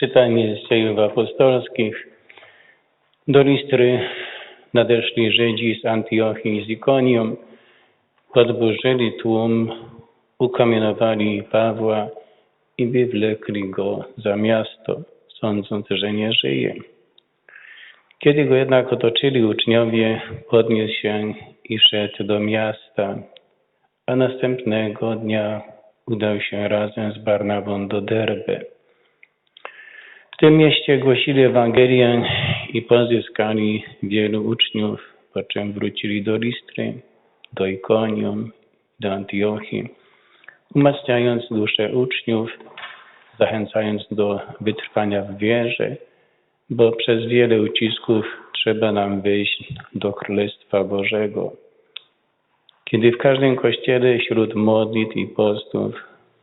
Czytanie z dziejów apostolskich. Do Listry nadeszli Żydzi z Antiochii i z Ikonium, podburzyli tłum, ukamienowali Pawła i wywlekli go za miasto, sądząc, że nie żyje. Kiedy go jednak otoczyli uczniowie, podniósł się i szedł do miasta, a następnego dnia udał się razem z Barnabą do Derbe. W tym mieście głosili Ewangelię i pozyskali wielu uczniów, po czym wrócili do Listry, do Ikonium, do Antiochii, umacniając dusze uczniów, zachęcając do wytrwania w wierze, bo przez wiele ucisków trzeba nam wyjść do Królestwa Bożego. Kiedy w każdym kościele wśród modlitw i postów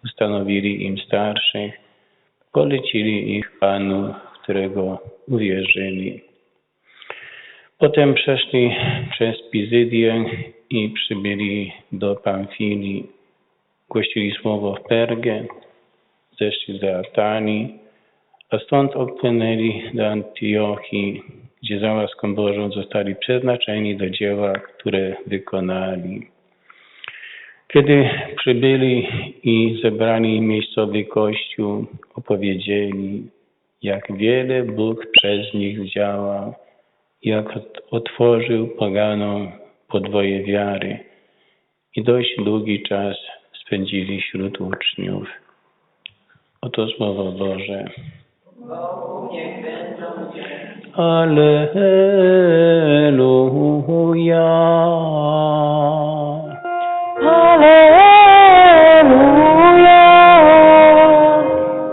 ustanowili im starszych, polecili ich Panu, którego uwierzyli. Potem przeszli przez Pizydię i przybyli do Pamfilii. Głosili słowo w Pergę, zeszli do Atanii, a stąd odpłynęli do Antiochii, gdzie za łaską Bożą zostali przeznaczeni do dzieła, które wykonali. Kiedy przybyli i zebrali miejscowy kościół, opowiedzieli, jak wiele Bóg przez nich działał, jak otworzył poganom podwoje wiary i dość długi czas spędzili wśród uczniów. Oto Słowo Boże. Alleluja.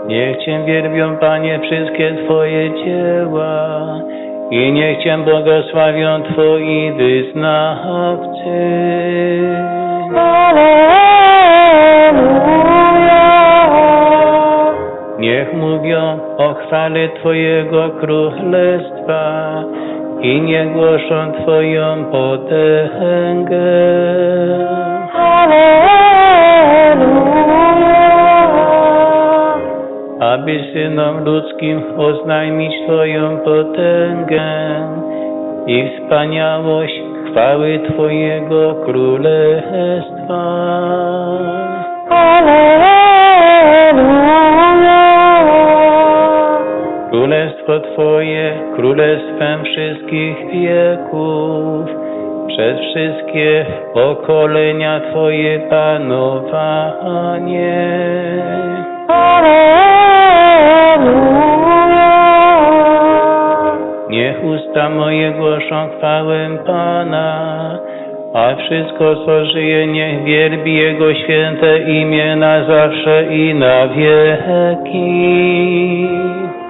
Niech Cię wielbią, Panie, wszystkie Twoje dzieła i niech Cię błogosławią Twoi wyznawcy. Niech mówią o chwale Twojego królestwa i niech głoszą Twoją potęgę. Aby synom ludzkim oznajmić Twoją potęgę i wspaniałość chwały Twojego królestwa. Królestwo Twoje królestwem wszystkich wieków, przez wszystkie pokolenia Twoje panowanie. Niech usta moje głoszą chwałę Pana, a wszystko, co żyje, niech wielbi Jego święte imię na zawsze i na wieki.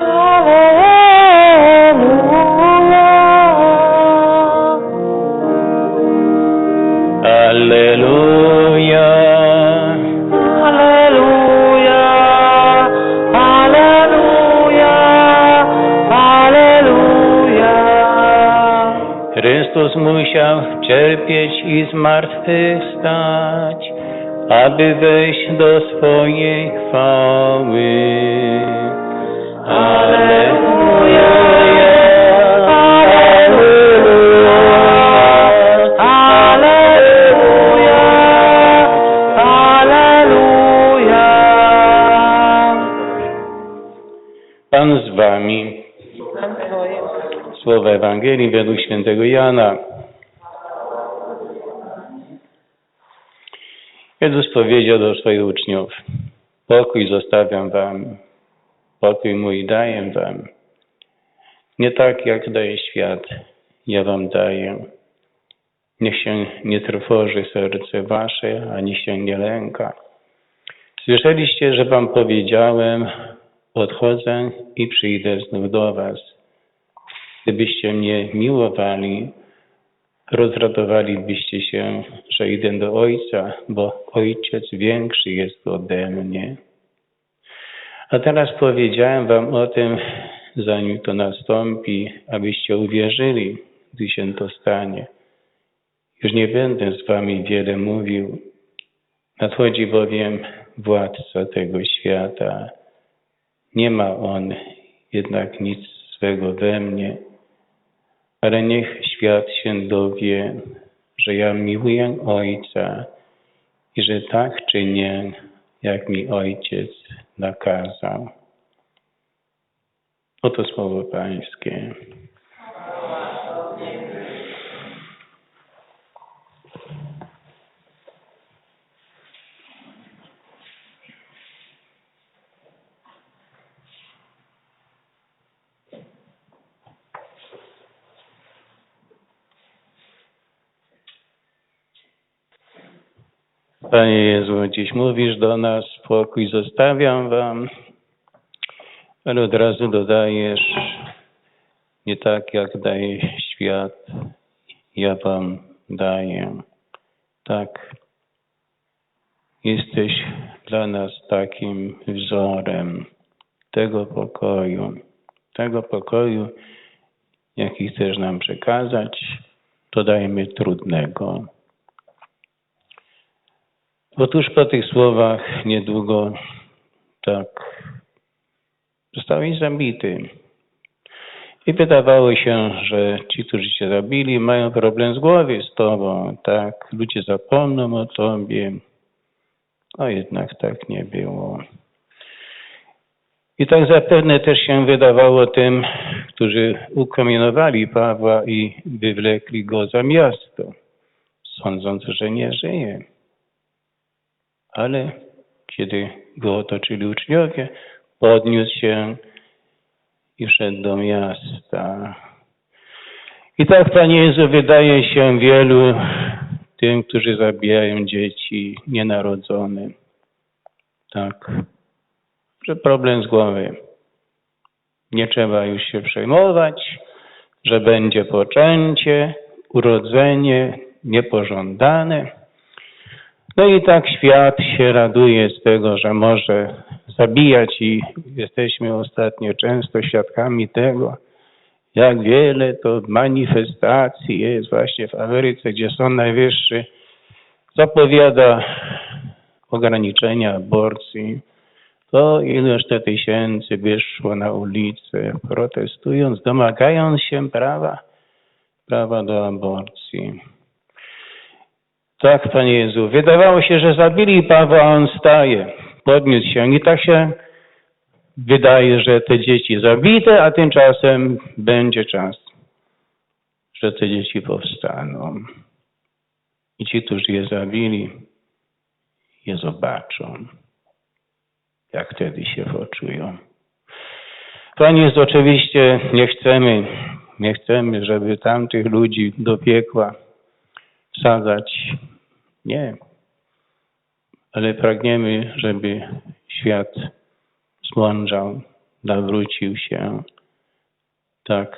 Alleluja. Alleluja, Chrystus musiał cierpieć i zmartwychwstać, aby wejść do swojej chwały. Alleluja, Ewangelii według świętego Jana. Jezus powiedział do swoich uczniów, pokój zostawiam wam, pokój mój daję wam. Nie tak jak daje świat, ja wam daję. Niech się nie trwoży serce wasze, ani się nie lęka. Słyszeliście, że wam powiedziałem, odchodzę i przyjdę znów do was. Gdybyście mnie miłowali, rozradowalibyście się, że idę do Ojca, bo Ojciec większy jest ode mnie. A teraz powiedziałem wam o tym, zanim to nastąpi, abyście uwierzyli, gdy się to stanie. Już nie będę z wami wiele mówił. Nadchodzi bowiem władca tego świata. Nie ma on jednak nic swego we mnie, ale niech świat się dowie, że ja miłuję Ojca i że tak czynię, jak mi Ojciec nakazał. Oto słowo Pańskie. Panie Jezu, dziś mówisz do nas, spokój zostawiam wam, ale od razu dodajesz, nie tak jak daje świat, ja wam daję. Tak, jesteś dla nas takim wzorem tego pokoju, tego pokoju, jaki chcesz nam przekazać, to dajmy trudnego. Bo tuż po tych słowach niedługo tak zostałeś zabity. I wydawało się, że ci, którzy cię zabili, mają problem z głowy z tobą. Tak, ludzie zapomną o tobie. A jednak tak nie było. I tak zapewne też się wydawało tym, którzy ukamienowali Pawła i wywlekli go za miasto, sądząc, że nie żyje. Ale kiedy go otoczyli uczniowie, podniósł się i wszedł do miasta. I tak, Panie Jezu, wydaje się wielu tym, którzy zabijają dzieci nienarodzone. Tak, że problem z głowy. Nie trzeba już się przejmować, że będzie poczęcie, urodzenie niepożądane. No i tak świat się raduje z tego, że może zabijać i jesteśmy ostatnio często świadkami tego, jak wiele to manifestacji jest właśnie w Ameryce, gdzie Sąd Najwyższy zapowiada ograniczenia aborcji. To ileż to tysięcy wyszło na ulicę, protestując, domagając się prawa, prawa do aborcji. Tak, Panie Jezu, wydawało się, że zabili Pawła, a on staje, podniósł się i tak się wydaje, że te dzieci zabite, a tymczasem będzie czas, że te dzieci powstaną. I ci, którzy je zabili, je zobaczą, jak wtedy się poczują. Panie Jezu, oczywiście nie chcemy, nie chcemy, żeby tamtych ludzi do piekła wsadzać. Nie. Ale pragniemy, żeby świat zmądrzał, nawrócił się. Tak.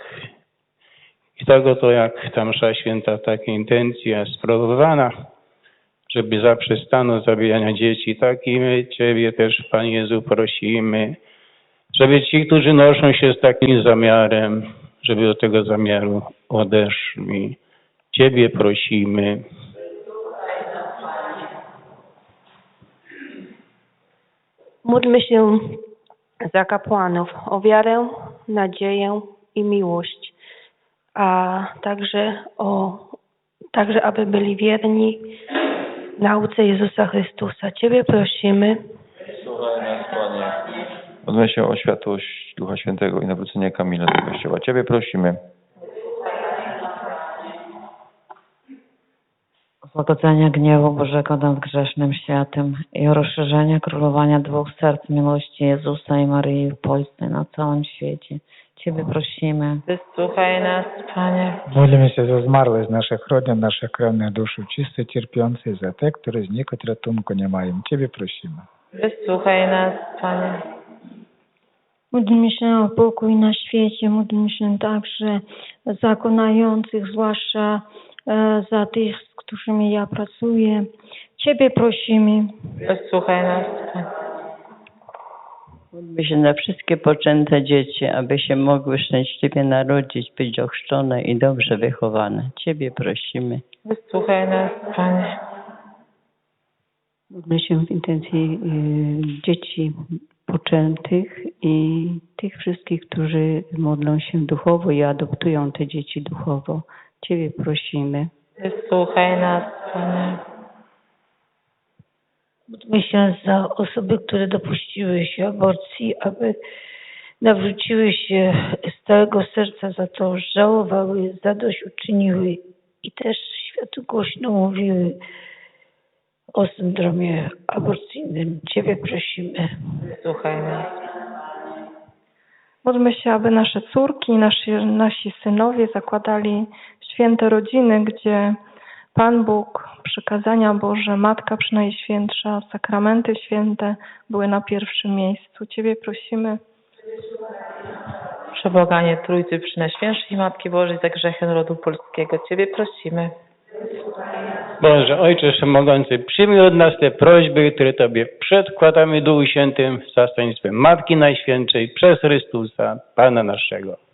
I tak oto jak ta msza święta, taka intencja sprawowana, żeby zaprzestano zabijania dzieci, tak i my Ciebie też, Panie Jezu, prosimy, żeby ci, którzy noszą się z takim zamiarem, żeby do tego zamiaru odeszli. Ciebie prosimy. Módlmy się za kapłanów o wiarę, nadzieję i miłość, a także o także aby byli wierni nauce Jezusa Chrystusa. Ciebie prosimy. Słuchaj nas, Panie. Modlę się o światłość Ducha Świętego i nawrócenie Kamila do Kościoła. Ciebie prosimy. pogodzenia gniewu Bożego nad grzesznym światem i o rozszerzenie królowania dwóch serc miłości Jezusa i Maryi w Polsce na całym świecie. Ciebie prosimy. Wysłuchaj nas, Panie. Módlmy się za zmarłych z naszych rodzin, nasze krewne duszy czyste, cierpiące za te, które z nich ratunku nie mają. Ciebie prosimy. Wysłuchaj nas, Panie. Módlmy się o pokój na świecie, módlmy się także za konających, zwłaszcza e, za tych którymi ja pracuję. Ciebie prosimy. Wysłuchaj nas, Panie. Módlmy się na wszystkie poczęte dzieci, aby się mogły szczęśliwie narodzić, być ochrzczone i dobrze wychowane. Ciebie prosimy. Wysłuchaj nas, Panie. Módlmy się w intencji y, dzieci poczętych i tych wszystkich, którzy modlą się duchowo i adoptują te dzieci duchowo. Ciebie prosimy. Wysłuchaj nas, Panie. Módlmy się za osoby, które dopuściły się aborcji, aby nawróciły się z całego serca za to, żałowały, zadośćuczyniły i też światu głośno mówiły o syndromie aborcyjnym. Ciebie prosimy. Wysłuchaj nas. Módlmy się, aby nasze córki, nasi, nasi synowie zakładali święte rodziny, gdzie Pan Bóg, przykazania Boże, Matka Przynajświętsza, sakramenty święte były na pierwszym miejscu. Ciebie prosimy. Przeboganie Trójcy Przynajświętszej Matki Bożej za grzechy narodu polskiego. Ciebie prosimy. Boże, Ojcze Wszechmogący, przyjmij od nas te prośby, które Tobie przedkładamy Duchu Świętym w zastępstwie Matki Najświętszej przez Chrystusa, Pana naszego.